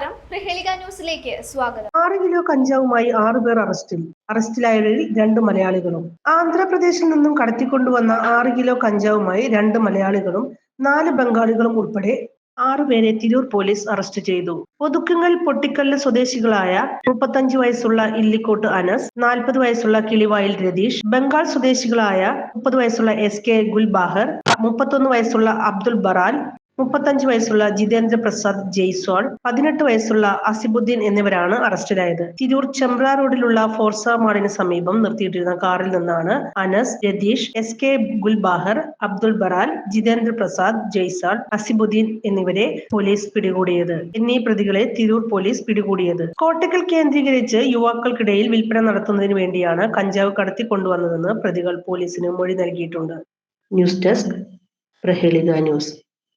നമസ്കാരം. പ്രഹേളിക ന്യൂസിലേക്ക് സ്വാഗതം. ആറ് കിലോ കഞ്ചാവുമായി ആറുപേർ അറസ്റ്റിൽ. അറസ്റ്റിലായവരിൽ രണ്ട് മലയാളികളും. ആന്ധ്രാപ്രദേശിൽ നിന്നും കടത്തിക്കൊണ്ടുവന്ന ആറ് കിലോ കഞ്ചാവുമായി രണ്ട് മലയാളികളും നാല് ബംഗാളികളും ഉൾപ്പെടെ ആറുപേരെ തിരൂർ പോലീസ് അറസ്റ്റ് ചെയ്തു. ഒതുക്കുങ്ങൽ പൊട്ടിക്കല്ല് സ്വദേശികളായ മുപ്പത്തഞ്ച് വയസ്സുള്ള ഇല്ലിക്കോട്ട് അനസ് നാൽപ്പത് വയസ്സുള്ള കിളിവായിൽ രതീഷ് ബംഗാൾ സ്വദേശികളായ മുപ്പത് വയസ്സുള്ള എസ് കെ ഗുൽബാഹർ മുപ്പത്തൊന്ന് വയസ്സുള്ള അബ്ദുൽ ബറാൻ മുപ്പത്തഞ്ച് വയസ്സുള്ള ജിതേന്ദ്ര പ്രസാദ് ജയ്സ്വാൾ പതിനെട്ട് വയസ്സുള്ള അസിബുദ്ദീൻ എന്നിവരാണ് അറസ്റ്റിലായത്. തിരൂർ ചെമ്പ്ര റോഡിലുള്ള ഫോർസ മാളിന് സമീപം നിർത്തിയിട്ടിരുന്ന കാറിൽ നിന്നാണ് അനസ് രതീഷ് എസ് കെ ഗുൽബാഹർ അബ്ദുൾ ബറാൽ ജിതേന്ദ്ര പ്രസാദ് ജയ്സാൾ അസിബുദ്ദീൻ എന്നിവരെ പോലീസ് പിടികൂടിയത്. എന്നീ പ്രതികളെ തിരൂർ പോലീസ് പിടികൂടിയത്. കോട്ടക്കൽ കേന്ദ്രീകരിച്ച് യുവാക്കൾക്കിടയിൽ വിൽപ്പന നടത്തുന്നതിന് വേണ്ടിയാണ് കഞ്ചാവ് കടത്തി കൊണ്ടുവന്നതെന്ന് പ്രതികൾ പോലീസിന് മൊഴി നൽകിയിട്ടുണ്ട്. News desk Prahelika news.